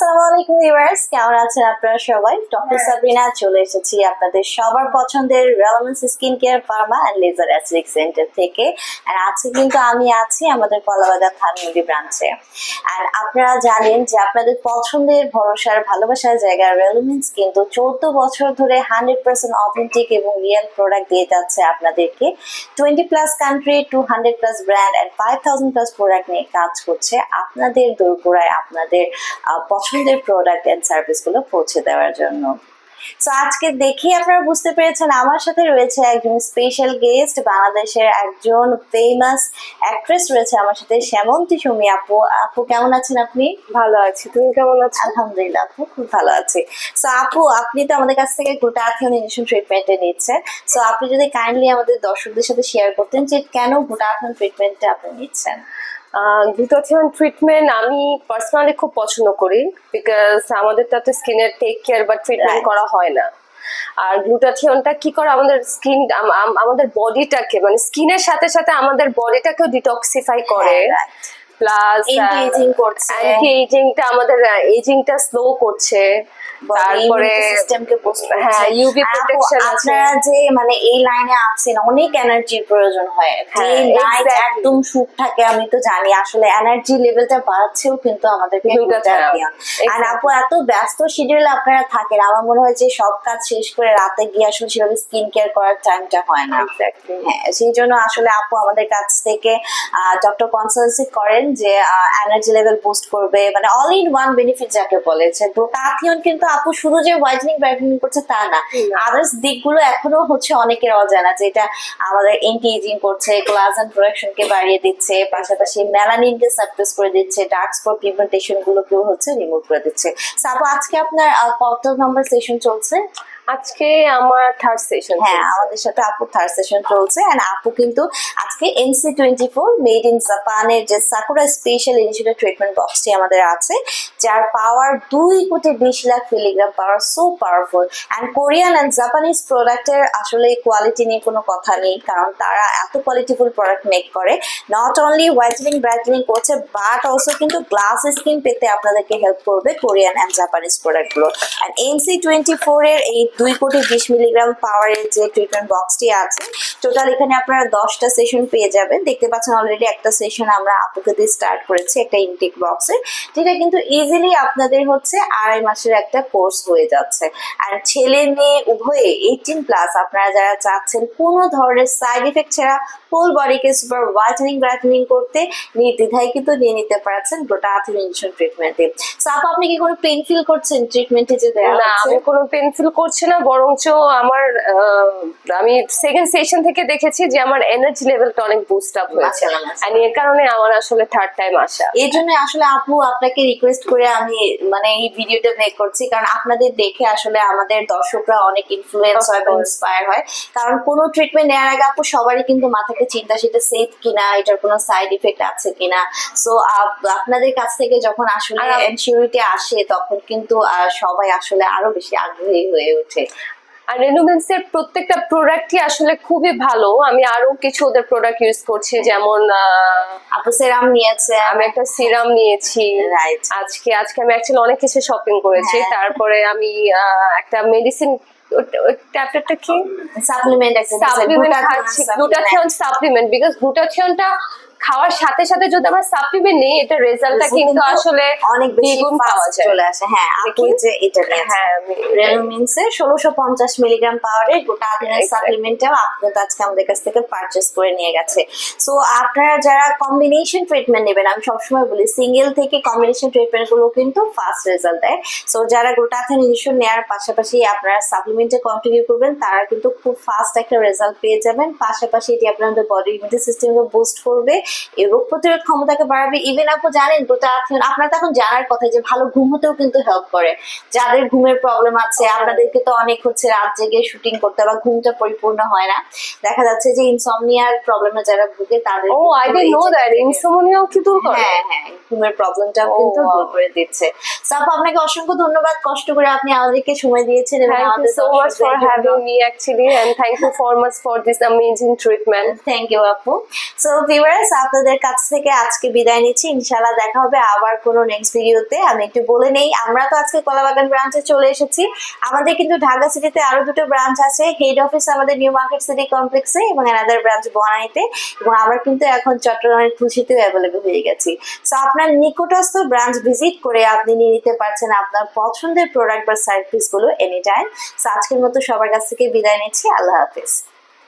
আসসালামু আলাইকুম ভিউয়ার্স কেমন আছেন আপনারা সবাই? ডক্টর সাবরিনা চলে এসেছি আপনাদের সবার পছন্দের রেলামেন্স skin care pharma and laser aesthetic centre থেকে। আর আজকে কিন্তু আমি আছি আমাদের কলাবাজার ধানমন্ডি ব্রাঞ্চে আর আপনারা জানেন যে আপনাদের পছন্দের ভরসার ভালোবাসার জায়গা রেলামেন্স কিন্তু চোদ্দ বছর ধরে হান্ড্রেড পার্সেন্ট অথেন্টিক এবং রিয়েল প্রোডাক্ট দিয়ে যাচ্ছে আপনাদেরকে। Twenty plus country two hundred plus brand and five thousand plus product নিয়ে কাজ করছে। আপনাদের দোরগোড়ায় আপনাদের আহ, পছন্দের প্রোডাক্ট অ্যান্ড সার্ভিসগুলো পৌঁছে দেওয়ার জন্য। তো আজকে দেখে আপনারা বুঝতে পেরেছেন আমার সাথে রয়েছে একজন স্পেশাল গেস্ট বাংলাদেশের একজন ফেমাস অ্যাক্ট্রেস রয়েছে আমার সাথে শ্যামন্তী সুমি আপু। আপু কেমন আছেন আপনি? ভালো আছি। তুমি কেমন আছো? আলহামদুলিল্লাহ আপু খুব ভালো আছি। সো আপু আপনি তো আমাদের কাছ থেকে গ্লুটাথিয়ন ইনজেকশন ট্রিটমেন্টে নিচ্ছেন সো আপনি যদি কাইন্ডলি আমাদের দর্শকদের সাথে শেয়ার করতেন যে কেন গ্লুটাথিয়ন ট্রিটমেন্টটা আপনি নিচ্ছেন? গ্লুটাথিয়ন ট্রিটমেন্ট আমি পার্সোনালি খুব পছন্দ করি বিকজ আমাদের তাতে স্কিনের টেক কেয়ার বা ট্রিটমেন্ট করা হয় না। আর গ্লুটাথিয়নটা কি করে? আমাদের স্কিন আমাদের বডিটাকে মানে স্কিনের সাথে সাথে আমাদের বডিটাকেও ডিটক্সিফাই করে। হ্যাঁ, প্লাস এন্টি করছে। এজিংটা আমাদের এজিংটা স্লো করছে। তারপরে সিস্টেমকে হ্যাঁ ইউভি প্রোটেকশন আপনারা যে মানে এই লাইনে আছেন অনেক এনার্জির প্রয়োজন হয়। হ্যাঁ, নাইট একদম শুট থাকে আমি তো জানি। আসলে এনার্জি লেভেলটা বাড়াচ্ছেও কিন্তু আমাদেরকে আর আপু এত ব্যস্ত শিডিউল আপনারা থাকেন আমার মনে হয় যে সব কাজ শেষ করে রাতে গিয়ে আসলে সেভাবে স্কিন কেয়ার করার টাইমটা হয় না। হ্যাঁ সেই জন্য আসলে আপু আমাদের কাছ থেকে ডক্টর কনসালটেন্সি করেন যে এনার্জি লেভেল বুস্ট করবে মানে অল ইন ওয়ান বেনিফিট যাকে বলে যে গ্লুটাথিয়ন কিন্তু আপু শুধু যে হোয়াইটনিং ব্রাইটনিং করছে তা না। আদার্স দিকগুলো এখনও হচ্ছে অনেকের অজানা যেটা আমাদের এন্টি এজিং করছে কোলাজেন প্রোডাকশন কে বাড়িয়ে দিচ্ছে পাশাপাশি মেলানিনকে সাপ্রেস করে দিচ্ছে ডার্ক স্পট পিগমেন্টেশন গুলোকেও হচ্ছে রিমুভ করে দিচ্ছে। আপু আজকে আপনার কত নম্বর সেশন চলছে? আজকে আমার থার্ড সেশন হ্যাঁ আমাদের সাথে আপু থার্ড সেশন চলছে। এন্ড আপু কিন্তু আজকে N C twenty four made in জাপানের যে সাকুরা স্পেশাল ইনিশিয়েটিভ ট্রিটমেন্ট বক্সটি আমাদের আছে যার পাওয়ার দুই কোটি বিশ lakh milligram power so powerful and Korean and Japanese প্রোডাক্টের আসলে কোয়ালিটি নিয়ে কোনো কথা নেই কারণ তারা এত কোয়ালিটিফুল প্রোডাক্ট মেক করে। নট অনলি হোয়াইটেনিং ব্রাইটেনিং করছে বাট অলসো কিন্তু গ্লাস স্কিন পেতে আপনাদেরকে হেল্প করবে কোরিয়ান অ্যান্ড জাপানিজ প্রোডাক্টগুলো অ্যান্ড এনসি টোয়েন্টি ফোর এর এই দুই কোটি বিশ মিলিগ্রাম পাওয়ারের যে ট্রিটমেন্ট বক্সটি আছে টোটাল এখানে আপনারা দশটা সেশন পেয়ে যাবেন। দেখতে পাচ্ছেন অলরেডি একটা সেশন আমরা আপুকে দিয়ে স্টার্ট করেছি একটা ইনটেক বক্সে যেটা কিন্তু ইজিলি আপনাদের হচ্ছে আড়াই মাসের একটা কোর্স হয়ে যাচ্ছে। আর ছেলে মেয়ে উভয়ে এইটিন প্লাস আপনারা যারা চাচ্ছেন কোনো ধরনের সাইড ইফেক্ট ছাড়া ফুল বডিকে সুপার হোয়াইটেনিং ব্রাইটেনিং করতে নির্দ্বিধায় কিন্তু নিয়ে নিতে পারছেন গোটা আথিন ইনজেকশন ট্রিটমেন্টে সো আপু আপনি কি কোনো পেন ফিল করছেন ট্রিটমেন্টে যে দেওয়া না আমি কোনো পেন্সিল করছি না বরঞ্চ আমার আমি সেকেন্ড সেশন থেকে দেখেছি যে আমার এনার্জি লেভেলটা অনেক বুস্ট আপ হয়েছে। আর এর কারণে আমার আসলে থার্ড টাইম আসা। এই জন্য আসলে আপু আপনাকে রিকোয়েস্ট করে আমি মানে এই ভিডিওটা মেক করছি কারণ আপনাদের দেখে আসলে আমাদের দর্শকরা অনেক ইনফ্লুয়েন্স হয় বা ইন্সপায়ার হয়। কারণ কোনো ট্রিটমেন্ট নেওয়ার আগে আপু সবারই কিন্তু মাথাতে চিন্তা সেটা সেফ কিনা এটার কোনো সাইড ইফেক্ট আছে কিনা। সো আপনাদের কাছ থেকে যখন আসলে এনসিউরিটি আসে তখন কিন্তু সবাই আসলে আরও বেশি আগ্রহী হয়ে ওঠে। আর রেনুমেন্স এর প্রত্যেকটা প্রোডাক্টই আসলে খুবই ভালো। আমি আরও কিছু ওদের প্রোডাক্ট ইউজ করছি যেমন আপু সেরাম নিয়েছে। আমি একটা সিরাম নিয়েছি। আজকে আজকে আমি অ্যাকচুয়ালি অনেক কিছু শপিং করেছি। হ্যাঁ। তারপরে আমি একটা মেডিসিন ট্যাবলেটটা কি? সাপ্লিমেন্ট সাপ্লিমেন্ট খাচ্ছি। গ্লুটাথিয়ন সাপ্লিমেন্ট বিকজ গ্লুটাথিয়নটা খাওয়ার সাথে সাথে যদি আমরা সাপ্লিমেন্ট নিই এটা রেজাল্টটা কিন্তু আসলে অনেক বেশি fast পাওয়া যায়। চলে আসে। হ্যাঁ আপু দেখি। যে এটা হ্যাঁ আমি রেনোমিনসের ষোলোশো পঞ্চাশ মিলিগ্রাম পাওয়ারের গোটা আদিনের. সাপ্লিমেন্টটাও আপনি আজকে আমাদের কাছ থেকে পারচেস করে নিয়ে গেছে। সো আপনারা যারা কম্বিনেশন ট্রিটমেন্ট নেবেন আমি সবসময় বলি সিঙ্গেল থেকে কম্বিনেশন ট্রিটমেন্টগুলো কিন্তু ফাস্ট রেজাল্ট দেয়। সো যারা গ্লুটাথিন ইনজেকশন নেওয়ার পাশাপাশি আপনারা সাপ্লিমেন্টে কন্টিনিউ করবেন তারা কিন্তু খুব ফাস্ট একটা রেজাল্ট পেয়ে যাবেন। পাশাপাশি এটি আপনাদের বডি ইমিউনিটি সিস্টেমকে বুস্ট করবে। রোগ প্রতিরোধ ক্ষমতাকে বাড়াবে। ইভেন আপু জানেন তো আপনার তো এখন জানার কথা যে ভালো ঘুম হতেও কিন্তু হেল্প করে। যাদের ঘুমের প্রবলেম আছে আপনাদেরকে তো অনেক হচ্ছে রাত জেগে শুটিং করতে বা ঘুমটা পরিপূর্ণ হয় না। দেখা যাচ্ছে যে ইনসমনিয়ার প্রবলেমে যারা ভুগে তাদের ও I don't did know that insomnia কি দূর করে? হ্যাঁ হ্যাঁ ঘুমের প্রবলেমটাও Oh, কিন্তু দূর করে দিচ্ছে। সাপ আপনাকে অসংখ্য ধন্যবাদ। কষ্ট করে আপনি আমাদেরকে সময় দিয়েছেন এবং আমাদের so much for having me actually and thank you so much for this amazing treatment. Thank you আপু। সো ভিউয়ার্স আপনাদের কাছ থেকে আজকে বিদায় নিচ্ছি। ইনশাল্লাহ দেখা হবে আবার কোনো নেক্সট ভিডিওতে আমি একটু বলে নেই আমরা তো আজকে কলাবাগান ব্রাঞ্চে চলে এসেছি। আমাদের কিন্তু ঢাকা সিটিতে আরও দুটো ব্রাঞ্চ আছে। হেড অফিস আমাদের নিউ মার্কেট সিটি কমপ্লেক্সে এবং অ্যানাদার ব্রাঞ্চ বনাইতে এবং আমরা কিন্তু এখন চট্টগ্রামের খুশিতেও অ্যাভেলেবল হয়ে গেছি। সো আপনার নিকটস্থ ব্রাঞ্চ ভিজিট করে আপনি নিয়ে নিতে পারছেন আপনার পছন্দের প্রোডাক্ট বা সার্ভিসগুলো এনি টাইম আজকের মতো সবার কাছ থেকে বিদায় নিচ্ছি। আল্লাহ হাফিজ।